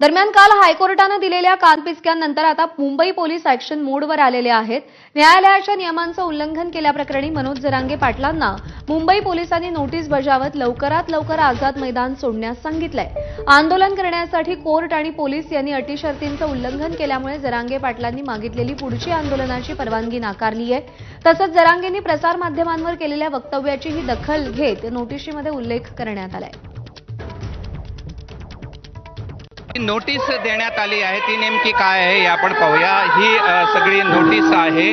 दरम्यान काल हायकोर्टानं दिलेल्या कानपिचक्यांनंतर आता मुंबई पोलीस ऍक्शन मोडवर आलेले आहेत. न्यायालयाच्या नियमांचं उल्लंघन केल्याप्रकरणी मनोज जरांगे पाटलांना मुंबई पोलिसांनी नोटीस बजावत लवकरात लवकर आझाद मैदान सोडण्यास सांगितलंय. आंदोलन करण्यासाठी कोर्ट आणि पोलीस यांनी अटी शर्तींचं उल्लंघन केल्यामुळे जरांगे पाटलांनी मागितलेली पुढची आंदोलनाची परवानगी नाकारली आहे. तसंच जरांगेंनी प्रसारमाध्यमांवर केलेल्या वक्तव्याचीही दखल घेत नोटिशीमध्ये उल्लेख करण्यात आलाय. नोटीस देण्यात आली आहे. ती नेमकी काय आहे हे आपण पाहूया. ही सगळी नोटीस आहे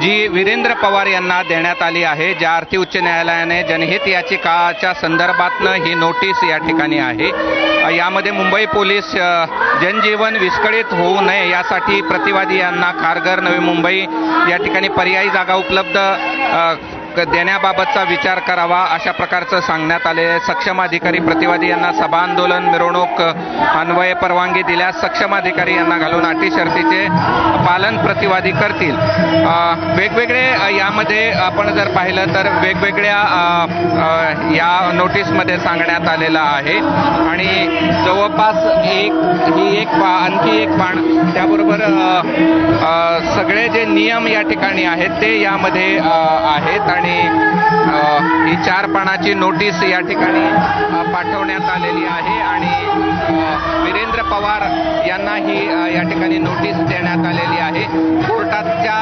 जी वीरेंद्र पवार यांना देण्यात आली आहे. ज्या अर्थी उच्च न्यायालयाने जनहित याचिकाच्या संदर्भातनं ही नोटीस या ठिकाणी आहे. यामध्ये मुंबई पोलीस जनजीवन विस्कळीत होऊ नये यासाठी प्रतिवादी यांना खारघर नवी मुंबई या ठिकाणी पर्यायी जागा उपलब्ध देण्याबाबतचा विचार करावा अशा प्रकारचं सांगण्यात आले. सक्षम अधिकारी प्रतिवादी यांना सभा आंदोलन मिरवणूक अन्वय अन्वये परवानगी दिल्यास सक्षम अधिकारी यांना घालून अटी शर्तीचे पालन प्रतिवादी करतील. वेगवेगळे यामध्ये आपण जर पाहिलं तर वेगवेगळ्या या नोटीसमध्ये सांगण्यात आलेलं आहे. आणि जवळपास एक ही एक आणखी एक बाण त्याबरोबर जे नियम या ठिकाणी आहेत ते यामध्ये आहेत आणि ही चार पानाची नोटीस या ठिकाणी पाठवण्यात आलेली आहे आणि वीरेंद्र पवार यांना ही या ठिकाणी नोटीस देण्यात आलेली आहे. कोर्टाच्या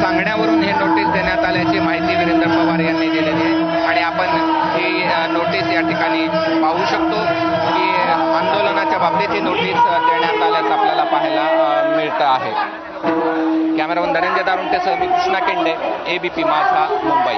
सांगण्यावरून ही नोटीस देण्यात आल्याची माहिती वीरेंद्र पवार यांनी दिलेली आहे आणि आपण ही नोटीस या ठिकाणी पाहू शकतो की आंदोलनाच्या बाबतीत ही नोटीस देण्यात आल्याचं आपल्याला पाहायला मिळतं आहे. कॅमेरामन धनंजय दारुंटेसह मी कृष्णा केंडे एबीपी माझा मुंबई